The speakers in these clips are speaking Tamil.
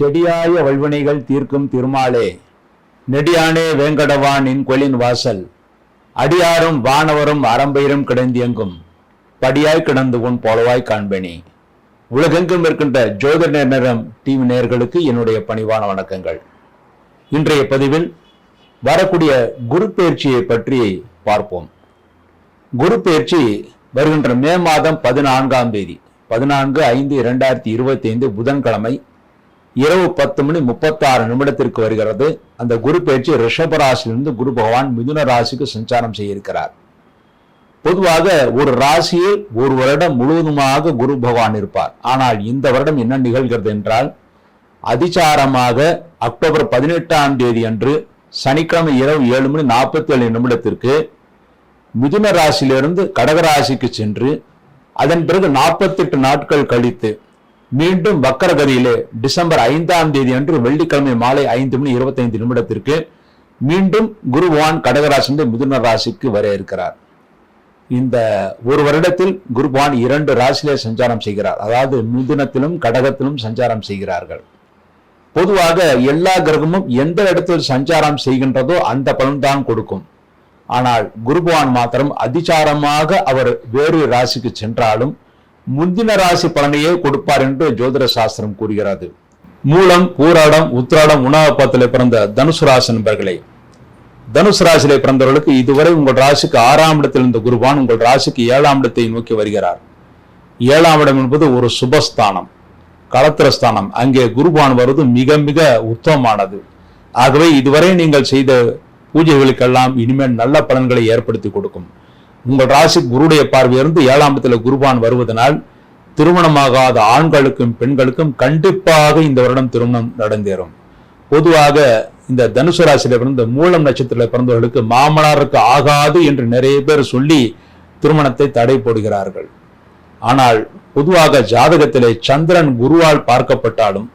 செடியாய வல்வினைகள் தீர்க்கும் திருமாலே. நெடியானே வேங்கடவானின் கொலின் வாசல். அடியாரும் வானவரும் அறம்பயிரும் கிடந்தியங்கும். படியாய் கிடந்து உன் போலவாய் காண்பேனி. உலகெங்கும் இருக்கின்ற ஜோதிட நேரம் டிவி நேர்களுக்கு என்னுடைய பணிவான வணக்கங்கள். இன்றைய பதிவில் வரக்கூடிய குரு பயிற்சியை பற்றி பார்ப்போம். குரு பயிற்சி வருகின்ற மே மாதம் பதினான்காம் தேதி பதினான்கு ஐந்து இரண்டாயிரத்தி இருபத்தி ஐந்து புதன்கிழமை இரவு பத்து மணி முப்பத்தாறு நிமிடத்திற்கு வருகிறது. அந்த குரு பயிற்சி ரிஷப ராசியிலிருந்து குரு பகவான் மிதுன ராசிக்கு சஞ்சாரம் செய்திருக்கிறார். பொதுவாக ஒரு ராசியில் ஒரு வருடம் முழுவதுமாக குரு பகவான் இருப்பார். ஆனால் இந்த வருடம் என்ன நிகழ்கிறது என்றால் அதிசாரமாக அக்டோபர் பதினெட்டாம் தேதி அன்று சனிக்கிழமை இரவு ஏழு மணி நாற்பத்தி ஏழு நிமிடத்திற்கு மிதுன ராசியிலிருந்து கடக ராசிக்கு சென்று அதன் பிறகு நாற்பத்தெட்டு நாட்கள் கழித்து மீண்டும் வக்கரகதியிலே டிசம்பர் ஐந்தாம் தேதி அன்று வெள்ளிக்கிழமை மாலை ஐந்து மணி இருபத்தைந்து நிமிடத்திற்கு மீண்டும் குருபவான் பகவான் மிதுன ராசிக்கு வர இருக்கிறார். இந்த ஒரு வருடத்தில் குருபவான் இரண்டு ராசியிலே சஞ்சாரம் செய்கிறார். அதாவது மிதுனத்திலும் கடகத்திலும் சஞ்சாரம் செய்கிறார்கள். பொதுவாக எல்லா கிரகமும் எந்த இடத்தில் சஞ்சாரம் செய்கின்றதோ அந்த பலன்தான் கொடுக்கும். ஆனால் குருபவான் மாத்திரம் அதிசாரமாக அவர் வேறு ராசிக்கு சென்றாலும் முந்தின ராசி பலனையே கொடுப்பார் என்று ஜோதிட சாஸ்திரம் கூறுகிறது. மூலம் பூராடம் உத்திராடம் உணவப்பத்தில் பிறந்த தனுசு ராசி நண்பர்களே. தனுசு ராசியிலே பிறந்தவர்களுக்கு இதுவரை உங்கள் ராசிக்கு ஆறாம் இடத்தில் இருந்த குருவான் உங்கள் ராசிக்கு ஏழாம் இடத்தை நோக்கி வருகிறார். ஏழாம் இடம் என்பது ஒரு சுபஸ்தானம் களத்திரஸ்தானம் அங்கே குருபான் வருவது மிக மிக உத்தமமானது. ஆகவே இதுவரை நீங்கள் செய்த பூஜைகளுக்கெல்லாம் இனிமேல் நல்ல பலன்களை ஏற்படுத்தி கொடுக்கும். உங்கள் ராசி குருடைய பார்வையிலிருந்து ஏழாம் இடத்துல குருபான் வருவதனால் திருமணமாகாத ஆண்களுக்கும் பெண்களுக்கும் கண்டிப்பாக இந்த வருடம் திருமணம் நடந்தேறும். பொதுவாக இந்த தனுசு ராசியில பிறந்த மூலம் நட்சத்திரத்தில் பிறந்தவர்களுக்கு மாமனாருக்கு ஆகாது என்று நிறைய பேர் சொல்லி திருமணத்தை தடை போடுகிறார்கள். ஆனால் பொதுவாக ஜாதகத்திலே சந்திரன் குருவால் பார்க்கப்பட்டாலும்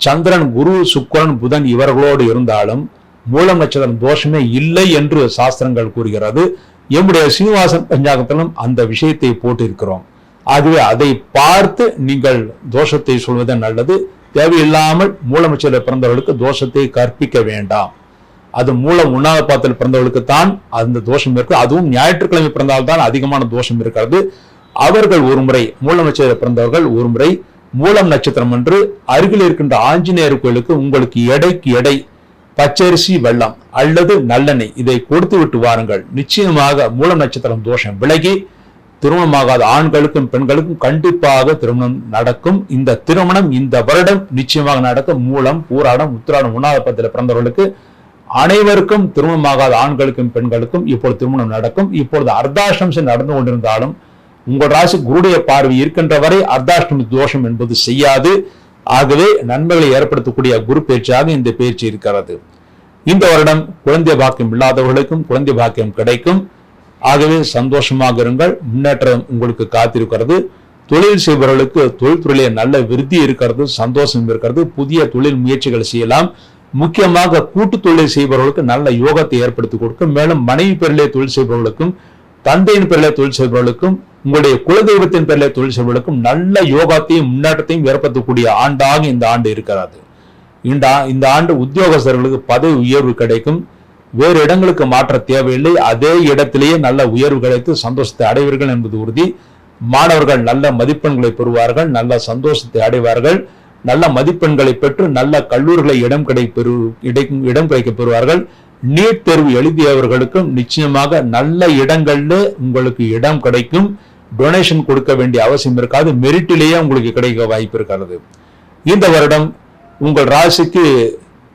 சந்திரன் குரு சுக்கரன் புதன் இவர்களோடு இருந்தாலும் மூலம் நட்சத்திரம் தோஷமே இல்லை என்று சாஸ்திரங்கள் கூறுகிறது. எம்முடைய சீனிவாசன் பஞ்சாங்கத்திலும் அந்த விஷயத்தை போட்டிருக்கிறோம். ஆகவே அதை பார்த்து நீங்கள் தோஷத்தை சொல்வது நல்லது. தேவையில்லாமல் மூலமச்சல பிறந்தவர்களுக்கு தோஷத்தை கற்பிக்க வேண்டாம். அது மூலம் உண்ணாத பாத்தில் பிறந்தவர்களுக்கு தான் அந்த தோஷம் இருக்கு. அதுவும் ஞாயிற்றுக்கிழமை பிறந்தால்தான் அதிகமான தோஷம் இருக்கிறது. அவர்கள் ஒரு முறை மூலமச்சல பிறந்தவர்கள் ஒரு முறை மூலம் நட்சத்திரம் என்று அருகில் இருக்கின்ற ஆஞ்சநேயர் கோயிலுக்கு உங்களுக்கு எடைக்கு எடை பச்சரிசி வெள்ளம் அல்லது நல்லெண்ணெய். இதை கொடுத்து விட்டு வாருங்கள். நிச்சயமாக மூலம் நட்சத்திரம் தோஷம் விலகி திருமணமாகாத ஆண்களுக்கும் பெண்களுக்கும் கண்டிப்பாக திருமணம் நடக்கும். இந்த திருமணம் இந்த வருடம் நிச்சயமாக நடக்கும். மூலம் பூராடம் உத்திராடம் உண்ணாதப்பத்தில் பிறந்தவர்களுக்கு அனைவருக்கும் திருமணமாகாத ஆண்களுக்கும் பெண்களுக்கும் இப்பொழுது திருமணம் நடக்கும். இப்பொழுது அர்த்தாஷ்டம்சம் நடந்து கொண்டிருந்தாலும் உங்கள் ராசி குருடைய பார்வை இருக்கின்ற வரை அர்த்தாஷ்டமி தோஷம் என்பது செய்யாது. ஆகவே நன்மைகளை ஏற்படுத்தக்கூடிய குரு பேச்சாக இந்த பேச்சு இருக்கிறது. இந்த வருடம் குழந்தை பாக்கியம் இல்லாதவர்களுக்கும் குழந்தை பாக்கியம் கிடைக்கும். ஆகவே சந்தோஷமாக இருங்கள். முன்னேற்றம் உங்களுக்கு காத்திருக்கிறது. தொழில் செய்பவர்களுக்கு தொழில்துறையிலே நல்ல விருத்தி இருக்கிறது சந்தோஷம் இருக்கிறது. புதிய தொழில் முயற்சிகள் செய்யலாம். முக்கியமாக கூட்டு தொழில் செய்பவர்களுக்கு நல்ல யோகத்தை ஏற்படுத்தி கொடுக்கும். மேலும் மனைவி பேரிலே தொழில் செய்பவர்களுக்கும் தந்தையின் பேரிலே தொழில் செய்பவர்களுக்கும் உங்களுடைய குலதெய்வத்தின் பேரில் தொழில் செய்பவர்களுக்கும் நல்ல யோகாத்தையும் முன்னேற்றத்தையும் ஏற்படுத்தக்கூடிய ஆண்டாக இந்த ஆண்டு இருக்கிறது இந்த இந்த ஆண்டு உத்தியோகஸ்தர்களுக்கு பதவி உயர்வு கிடைக்கும். வேறு இடங்களுக்கு மாற்ற தேவையில்லை. அதே இடத்திலேயே நல்ல உயர்வு கிடைத்து சந்தோஷத்தை அடைவீர்கள் என்பது உறுதி. மாணவர்கள் நல்ல மதிப்பெண்களை பெறுவார்கள் நல்ல சந்தோஷத்தை அடைவார்கள். நல்ல மதிப்பெண்களை பெற்று நல்ல கல்லூரிகளை இடம் கிடை பெறு இடம் கிடைக்க பெறுவார்கள். நீட் தேர்வு எழுதியவர்களுக்கும் நிச்சயமாக நல்ல இடங்கள்ல உங்களுக்கு இடம் கிடைக்கும். டொனேஷன் கொடுக்க வேண்டிய அவசியம் இருக்காது. மெரிட்டிலேயே உங்களுக்கு கிடைக்க வாய்ப்பு இருக்கிறது இந்த வருடம் உங்கள் ராசிக்கு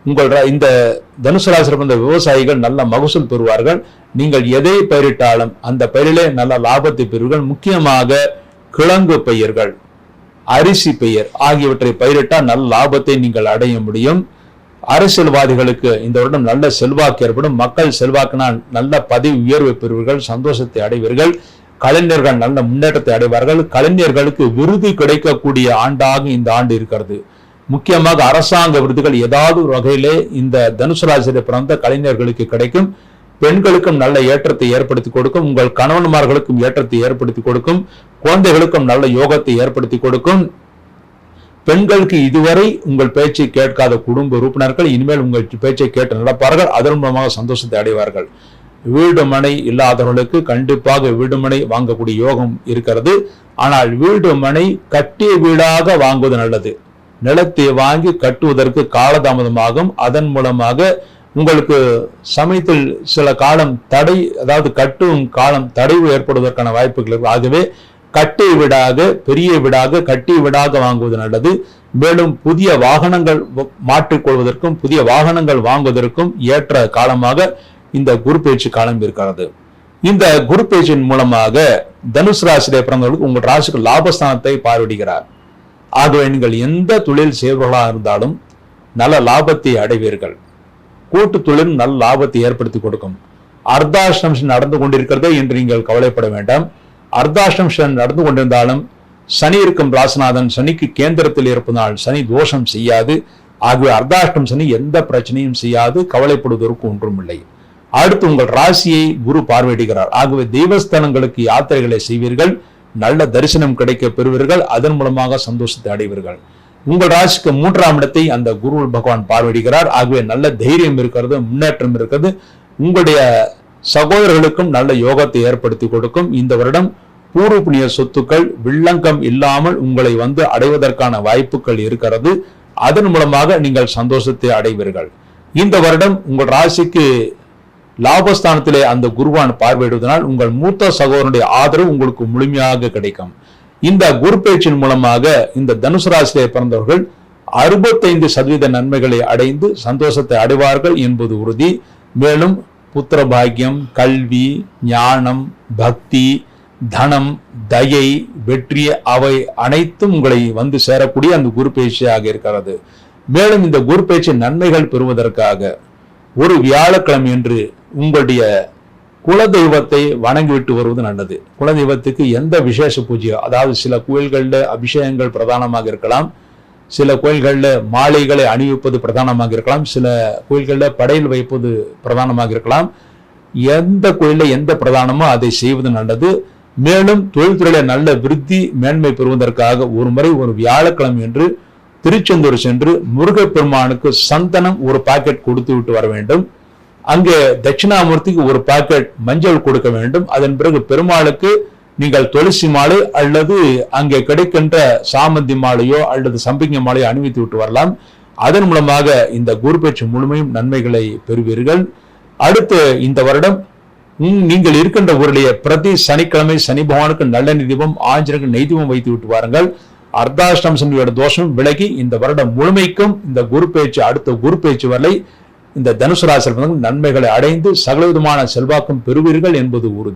உங்கள் இந்த தனுசு ராசியில் பிறந்த விவசாயிகள் நல்ல மகசூல் பெறுவார்கள். நீங்கள் எதை பயிரிட்டாலும் அந்த பயிரிலே நல்ல லாபத்தை பெறுவீர்கள். முக்கியமாக கிழங்கு பயிர்கள் அரிசி பெயர் ஆகியவற்றை பயிரிட்டால் நல்ல லாபத்தை நீங்கள் அடைய முடியும். அரசியல்வாதிகளுக்கு இந்த வருடம் நல்ல செல்வாக்கு ஏற்படும். மக்கள் செல்வாக்கினால் நல்ல பதவி உயர்வை பெறுவீர்கள் சந்தோஷத்தை அடைவீர்கள். கலைஞர்கள் நல்ல முன்னேற்றத்தை அடைவார்கள். கலைஞர்களுக்கு விருது கிடைக்கக்கூடிய ஆண்டாக இந்த ஆண்டு இருக்கிறது. முக்கியமாக அரசாங்க விருதுகள் ஏதாவது ஒரு வகையிலே இந்த தனுசு ராசியில பிறந்த கலைஞர்களுக்கு கிடைக்கும். பெண்களுக்கும் நல்ல ஏற்றத்தை ஏற்படுத்தி கொடுக்கும். உங்கள் கணவன்மார்களுக்கும் ஏற்றத்தை ஏற்படுத்தி கொடுக்கும். குழந்தைகளுக்கும் நல்ல யோகத்தை ஏற்படுத்தி கொடுக்கும். பெண்களுக்கு இதுவரை உங்கள் பேச்சை கேட்காத குடும்ப உறுப்பினர்கள் இனிமேல் உங்கள் பேச்சை கேட்டு நடப்பார்கள். அதன் மூலமாக சந்தோஷத்தை அடைவார்கள். வீடு மனை இல்லாதவர்களுக்கு கண்டிப்பாக வீடு மனை வாங்கக்கூடிய யோகம் இருக்கிறது. ஆனால் வீடு மனை கட்டிய வீடாக வாங்குவது நல்லது. நிலத்தை வாங்கி கட்டுவதற்கு காலதாமதமாகும். அதன் மூலமாக உங்களுக்கு சமயத்தில் சில காலம் தடை அதாவது கட்டும் காலம் தடைவு ஏற்படுவதற்கான வாய்ப்புகள் ஆகவே கட்டிய வீடாக பெரிய வீடாக கட்டிய வீடாக வாங்குவது நல்லது. மேலும் புதிய வாகனங்கள் மாற்றிக்கொள்வதற்கும் புதிய வாகனங்கள் வாங்குவதற்கும் ஏற்ற காலமாக இந்த குரு பேச்சு காலம் இருக்கிறது இந்த குரு பேச்சின் மூலமாக தனுசு ராசியிலே பிறந்தவர்களுக்கு உங்கள் ராசிக்கு லாபஸ்தானத்தை பார்வையிடுகிறார். ஆகவே நீங்கள் எந்த தொழில் செய்பவர்களாக இருந்தாலும் நல்ல லாபத்தை அடைவீர்கள். கூட்டு தொழில் நல்ல லாபத்தை ஏற்படுத்தி கொடுக்கும். அர்த்தாஷ்டம்சம் நடந்து கொண்டிருக்கிறதே என்று நீங்கள் கவலைப்பட வேண்டாம். அர்த்தாஷ்டம்சம் நடந்து கொண்டிருந்தாலும் சனி இருக்கும் ராசநாதன் சனிக்கு கேந்திரத்தில் இருப்பதால் சனி தோஷம் செய்யாது. ஆகவே அர்த்தாஷ்டம் சனி எந்த பிரச்சனையும் செய்யாது. கவலைப்படுவதற்கு ஒன்றும் இல்லை அடுத்து உங்கள் ராசியை குரு பார்வையிடுகிறார். ஆகவே தெய்வஸ்தானங்களுக்கு யாத்திரைகளை செய்வீர்கள். நல்ல தரிசனம் கிடைக்க பெறுவீர்கள். அதன் மூலமாக சந்தோஷத்தை அடைவீர்கள். உங்கள் ராசிக்கு மூன்றாம் இடத்தை அந்த குரு பகவான் பார்வையிடுகிறார். ஆகவே நல்ல தைரியம் இருக்கிறது முன்னேற்றம் இருக்கிறது. உங்களுடைய சகோதரர்களுக்கும் நல்ல யோகத்தை ஏற்படுத்தி கொடுக்கும். இந்த வருடம் பூர்வ புண்ணிய சொத்துக்கள் வில்லங்கம் இல்லாமல் உங்களை வந்து அடைவதற்கான வாய்ப்புகள் இருக்கிறது. அதன் மூலமாக நீங்கள் சந்தோஷத்தை அடைவீர்கள். இந்த வருடம் உங்கள் ராசிக்கு லாபஸ்தானத்திலே அந்த குருவான் பார்வையிடுவதனால் உங்கள் மூத்த சகோதரனுடைய ஆதரவு உங்களுக்கு முழுமையாக கிடைக்கும். இந்த குரு பேச்சின் மூலமாக இந்த தனுசு ராசியிலே பிறந்தவர்கள் அறுபத்தைந்து சதவீத நன்மைகளை அடைந்து சந்தோஷத்தை அடைவார்கள் என்பது உறுதி. மேலும் புத்திர பாக்கியம் கல்வி ஞானம் பக்தி தனம் தயை வெற்றி அவை அனைத்தும் உங்களை வந்து சேரக்கூடிய அந்த குரு பேச்சியாக இருக்கிறது. மேலும் இந்த குரு பேச்சின் நன்மைகள் பெறுவதற்காக ஒரு வியாழக்கிழமை என்று உங்களுடைய குலதெய்வத்தை வணங்கிவிட்டு வருவது நல்லது. குலதெய்வத்துக்கு எந்த விசேஷ பூஜையோ அதாவது சில கோயில்களில் அபிஷேகங்கள் பிரதானமாக இருக்கலாம் சில கோயில்களில் மாலைகளை அணிவிப்பது பிரதானமாக இருக்கலாம் சில கோயில்களில் படையில் வைப்பது பிரதானமாக இருக்கலாம். எந்த கோயிலில் எந்த பிரதானமோ அதை செய்வது நல்லது. மேலும் தொழில்துறையில நல்ல விருத்தி மேன்மை பெறுவதற்காக ஒரு முறை ஒரு வியாழக்கிழமை என்று திருச்செந்தூர் சென்று முருகப்பெருமானுக்கு சந்தனம் ஒரு பாக்கெட் கொடுத்து விட்டு வர வேண்டும். அங்கே தட்சிணாமூர்த்திக்கு ஒரு பாக்கெட் மஞ்சள் கொடுக்க வேண்டும். அதன் பிறகு பெருமாளுக்கு நீங்கள் துளசி மாலை அல்லது அங்கே கிடைக்கின்ற சாமந்தி மாலையோ அல்லது சம்பிங்க மாலையோ அணிவித்து விட்டு வரலாம். அதன் மூலமாக இந்த குரு முழுமையும் நன்மைகளை பெறுவீர்கள். அடுத்து இந்த வருடம் நீங்கள் இருக்கின்ற ஊரிலேயே பிரதி சனிக்கிழமை சனி பகவானுக்கு நல்ல நிதிபம் ஆஞ்சனுக்கு நெய்தீபம் வைத்து விட்டு வாருங்கள். அர்த்தாஷ்டம் சனியோட தோஷம் விலகி இந்த வருடம் முழுமைக்கும் இந்த குரு பேச்சு அடுத்த குரு பேச்சு வரை இந்த தனுசு ராசி நன்மைகளை அடைந்து சகலவிதமான செல்வாக்கும் பெறுவீர்கள் என்பது உறுதி.